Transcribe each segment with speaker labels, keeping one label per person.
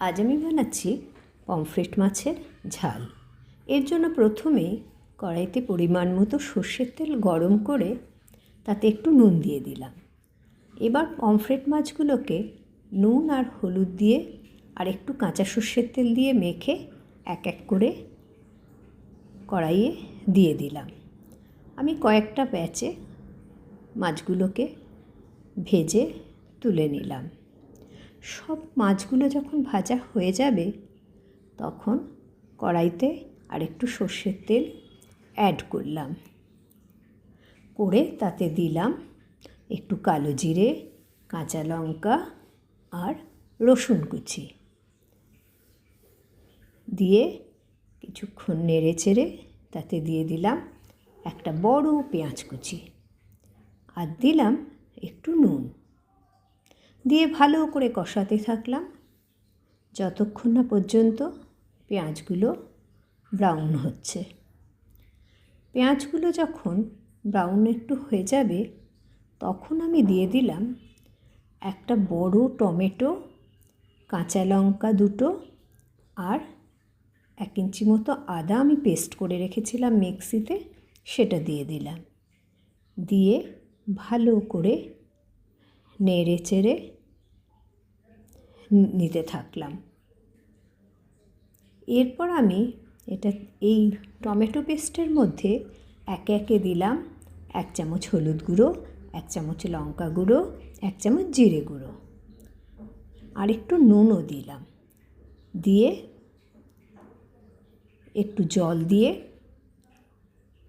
Speaker 1: আজ আমি বানাচ্ছি পমফ্রেট মাছের ঝাল। এর জন্য প্রথমে কড়াইতে পরিমাণ মতো সর্ষের তেল গরম করে তাতে একটু নুন দিয়ে দিলাম। এবার পমফ্রেট মাছগুলোকে নুন আর হলুদ দিয়ে আর একটু কাঁচা সর্ষের তেল দিয়ে মেখে এক এক করে কড়াইয়ে দিয়ে দিলাম। আমি কয়েকটা প্যাচে মাছগুলোকে ভেজে তুলে নিলাম। সব মাছগুলো যখন ভাজা হয়ে যাবে, তখন কড়াইতে আর একটু সর্ষের তেল অ্যাড করলাম। করে তাতে দিলাম একটু কালো জিরে, কাঁচা লঙ্কা আর রসুন কুচি। দিয়ে কিছুক্ষণ নেড়ে চেড়ে তাতে দিয়ে দিলাম একটা বড় পেঁয়াজ কুচি। আর দিলাম একটু নুন। দিয়ে ভালো করে কষাতে থাকলাম। যতক্ষণ না পর্যন্ত পেঁয়াজগুলো ব্রাউন হচ্ছে। পেঁয়াজগুলো যখন ব্রাউন একটু হয়ে যাবে, তখন আমি দিয়ে দিলাম একটা বড় টমেটো, কাঁচা লঙ্কা দুটো আর এক ইঞ্চি মতো আদা আমি পেস্ট করে রেখেছিলাম মিক্সিতে, সেটা দিয়ে দিলাম। দিয়ে ভালো করে নেড়ে চেড়ে নিতে থাকলাম। এরপর আমি এটা, এই টমেটো পেস্টের মধ্যে একে একে দিলাম এক চামচ হলুদ গুঁড়ো, এক চামচ লঙ্কা গুঁড়ো, এক চামচ জিরে গুঁড়ো। আর একটু নুনও দিলাম। দিয়ে একটু জল দিয়ে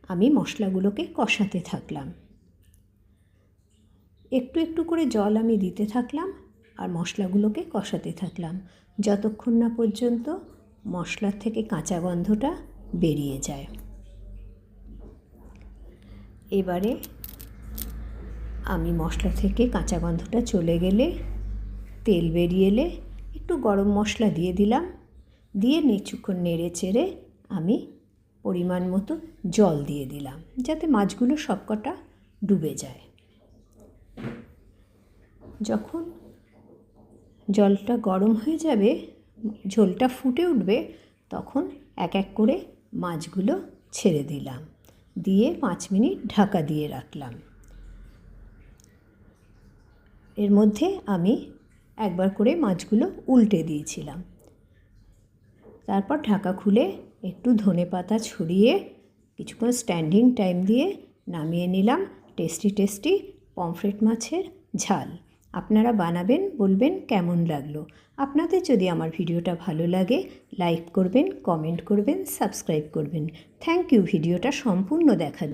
Speaker 1: আমি মশলাগুলোকে কষাতে থাকলাম। একটু একটু করে জল আমি দিতে থাকলাম। আর মশলাগুলোকে কষাতে থাকলাম। যতক্ষণ না পর্যন্ত মশলার থেকে কাঁচা গন্ধটা বেরিয়ে যায়। এবারে আমি মশলা থেকে কাঁচা গন্ধটা চলে গেলে তেল বেরিয়ে এলে একটু গরম মশলা দিয়ে দিলাম। দিয়ে নিচুক্ষণ নেড়ে চেড়ে আমি পরিমাণ মতো জল দিয়ে দিলাম যাতে মাছগুলো সবকটা ডুবে যায়। যখন জলটা গরম হয়ে যাবে, ঝোলটা ফুটে উঠবে, তখন এক এক করে মাছগুলো ছেড়ে দিলাম। দিয়ে পাঁচ মিনিট ঢাকা দিয়ে রাখলাম। এর মধ্যে আমি একবার করে মাছগুলো উল্টে দিয়েছিলাম। তারপর ঢাকা খুলে একটু ধনে পাতা ছড়িয়ে কিছুক্ষণ স্ট্যান্ডিং টাইম দিয়ে নামিয়ে নিলাম। টেস্টি টেস্টি পমফ্রেট মাছের ঝাল। আপনারা বানাবেন, বলবেন কেমন লাগল। আপনাদের যদি আমার ভিডিওটা ভালো লাগে, লাইক করবেন, কমেন্ট করবেন, সাবস্ক্রাইব করবেন। থ্যাংক ইউ, ভিডিওটা সম্পূর্ণ দেখার